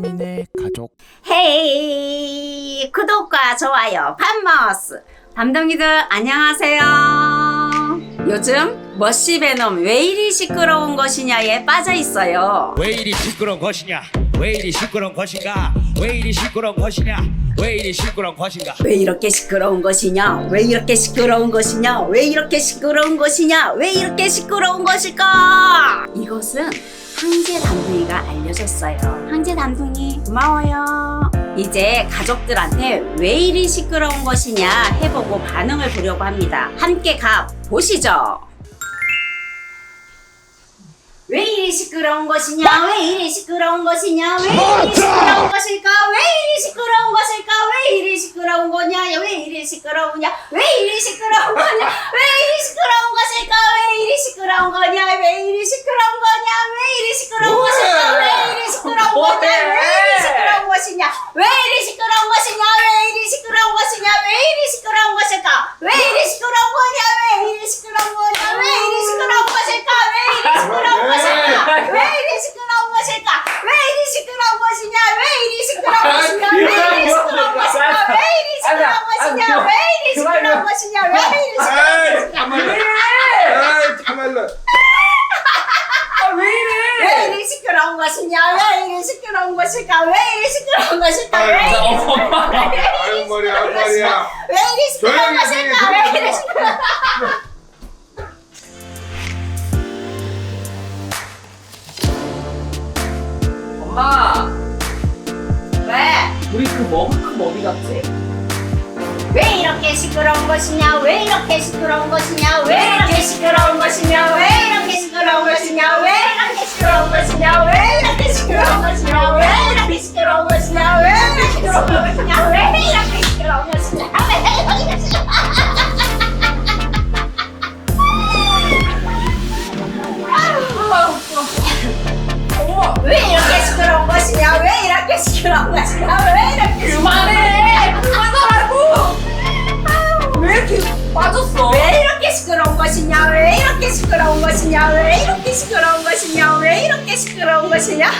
3인의 가족. 헤이 구독과 좋아요 밤머스. 담둥이들 안녕하세요. 요즘 머시베놈 왜 이리 시끄러운 것이냐에 빠져 있어요. 왜 이리 시끄러운 것이냐? 왜 이리 시끄러운 것인가? 왜 이리 시끄러운 것이냐? 왜 이리 시끄러운 것인가? 왜 이렇게 시끄러운 것이냐? 왜 이렇게 시끄러운 것이냐? 왜 이렇게 시끄러운 것이냐? 왜 이렇게 시끄러운 것일까? 이것은 항제 담둥이가 알 려줬어요 항제 담둥이 고마워요 이제 가족들한테 왜 이리 시끄러운 것이냐 해보고 반응을 보려고 합니다 함께 가 보시죠 왜 이리 시끄러운 것이냐? 왜 이리 시끄러운 것이냐? 왜 이리 시끄러운 것일까? 왜 이리 시끄러운 것일까? 왜 이리 시끄러운 거냐? 왜 이리 시끄러우냐? 왜 이리 시끄러운 거냐? 왜 이리 시끄러운 것일까? 왜 이리 시끄러운 거냐? 왜 이리 시끄러운 거냐? 왜 이리 시끄러운 것일까? 왜 이리 시끄러운 거냐? 왜 이리 시끄러운 것이냐? 왜 이리 시끄러운 것이냐? 왜 이리 시끄러운 것이냐? 왜 이리 시끄러운 것일까? 왜 이리 시끄러운 거냐? 왜 이리 시끄러운 거냐? 왜 이리 시끄러운 것일까? 왜 이리 시끄러운 것일까? 왜 이리 시끄러운 것일까? 왜 이리 시끄러운 것이냐? 왜 이리 시끄러운 것이냐? 왜 이리 시끄러운 것이냐? 왜 이리 시끄러운 것이냐? 왜 이리 시끄러운 것이냐? 왜 이리 시끄러운 에이, 것이냐? 참말로. 에이, 참말로. 왜 이리 시끄러운 것이냐? 왜 이리 시끄러운 것일까? 왜 이리 시끄러운 것일까? 왜 이리 시끄러운 것일까? 아유, 머리야, 아유, 머리야. 왜 이리 시끄러운 조용히 것일까? 해, 왜 이리 시끄러운 엄마, 왜? 우리 그 머그컵 어디 갔지? 왜 이렇게 시끄러운 것이냐? 왜 이렇게 시끄러운 것이냐? 왜 이렇게 시끄러운 것이냐? 왜 이렇게 시끄러운 것이냐? 시끄러운 것이냐? 왜 이렇게 그만해! 그만하라고! 왜 이렇게 빠졌어? 왜 이렇게 시끄러운 것이냐? 왜 이렇게 시끄러운 것이냐? 왜 이렇게 시끄러운 것이냐? 왜 이렇게 시끄러운 것이냐?